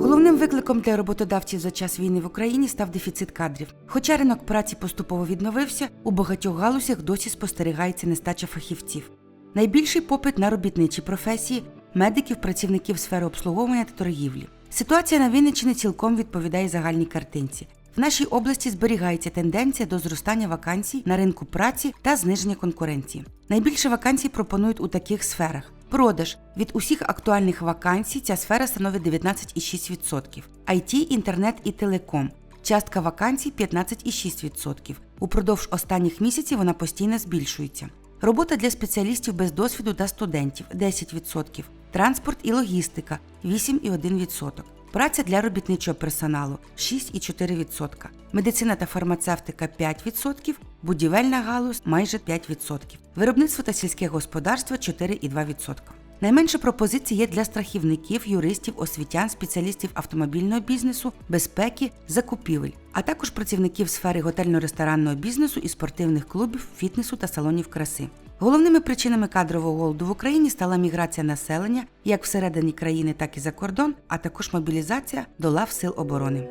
Головним викликом для роботодавців за час війни в Україні став дефіцит кадрів. Хоча ринок праці поступово відновився, у багатьох галузях досі спостерігається нестача фахівців. Найбільший попит на робітничі професії медиків, працівників сфери обслуговування та торгівлі. Ситуація на Вінниччині цілком відповідає загальній картинці. В нашій області зберігається тенденція до зростання вакансій на ринку праці та зниження конкуренції. Найбільше вакансій пропонують у таких сферах: продаж від усіх актуальних вакансій ця сфера становить 19,6%, IT, інтернет і телеком. Частка вакансій 15,6%. Упродовж останніх місяців вона постійно збільшується. Робота для спеціалістів без досвіду та студентів 10%, транспорт і логістика 8,1%. Праця для робітничого персоналу 6,4%, медицина та фармацевтика 5%, будівельна галузь майже 5%, виробництво та сільське господарство 4,2%. Найменше пропозицій є для страхівників, юристів, освітян, спеціалістів автомобільного бізнесу, безпеки, закупівель, а також працівників сфери готельно-ресторанного бізнесу і спортивних клубів, фітнесу та салонів краси. Головними причинами кадрового голоду в Україні стала міграція населення як всередині країни, так і за кордон, а також мобілізація до лав сил оборони.